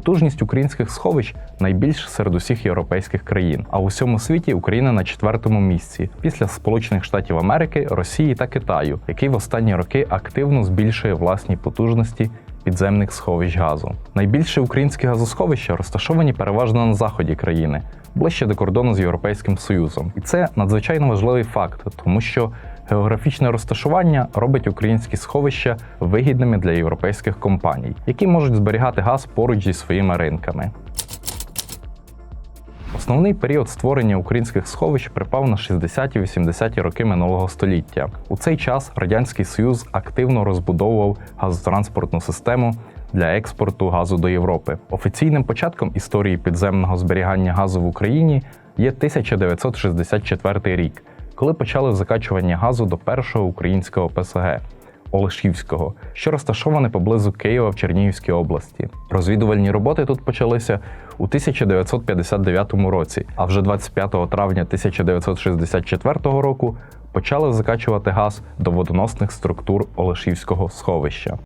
Потужність українських сховищ найбільш серед усіх європейських країн. А у всьому світі Україна на четвертому місці після Сполучених Штатів Америки, Росії та Китаю, який в останні роки активно збільшує власні потужності підземних сховищ газу. Найбільше українські газосховища розташовані переважно на заході країни, ближче до кордону з Європейським Союзом. І це надзвичайно важливий факт, тому що географічне розташування робить українські сховища вигідними для європейських компаній, які можуть зберігати газ поруч зі своїми ринками. Основний період створення українських сховищ припав на 60-80-ті роки минулого століття. У цей час Радянський Союз активно розбудовував газотранспортну систему для експорту газу до Європи. Офіційним початком історії підземного зберігання газу в Україні є 1964 рік, коли почали закачування газу до першого українського ПСГ. Олешівського, що розташоване поблизу Києва в Чернігівській області. Розвідувальні роботи тут почалися у 1959 році, а вже 25 травня 1964 року почали закачувати газ до водоносних структур Олешівського сховища.